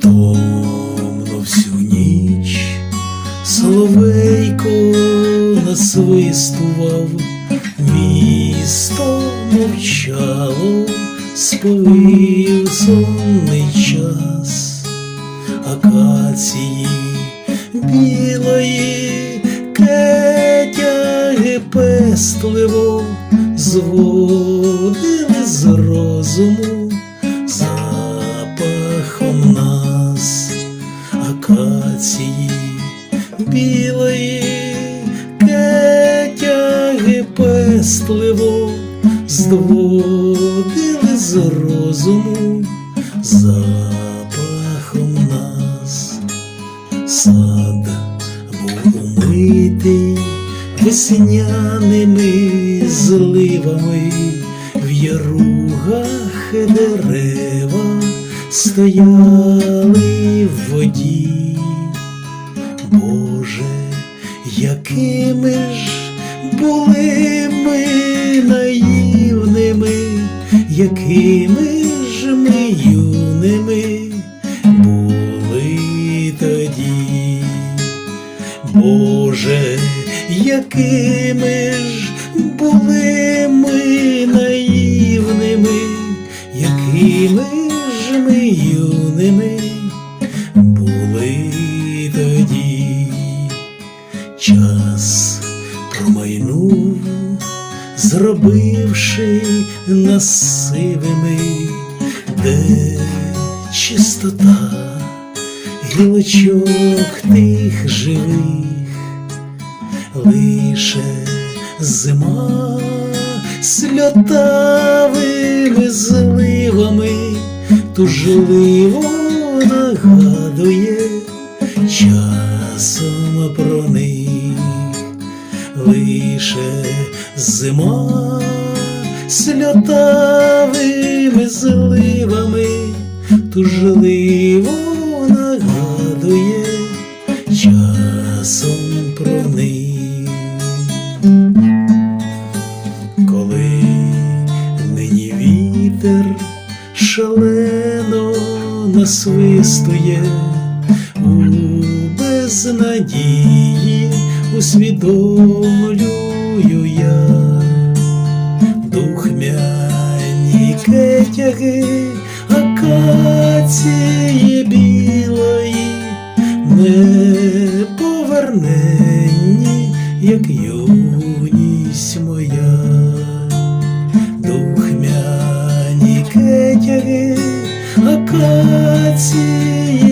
Невтомно всю ніч соловейко насвистував, місто мовчало, сповів сонний час. Кетяги пестливо зводили з розуму запахом нас, акації білої кетяги пестливо зводили з розуму запахом нас. Сад був умитий весняними зливами, в яругах дерева стояли в воді. Боже, якими ж були ми наївними, якими ж ми юними були тоді. Боже, якими ж були ми наївними, якими ж ми юними були тоді. Час промайнув, зробивши нас сивими, де чистота гілочок тих живих, лише зима. Сльотавими зливами тужливо нагадує часом про них, лише зима. Сльотавими зливами тужливо шалено насвистує у безнадії усвідомлюю я. Духмяні кетяги акації білої не поверненні, як юність кетяги акації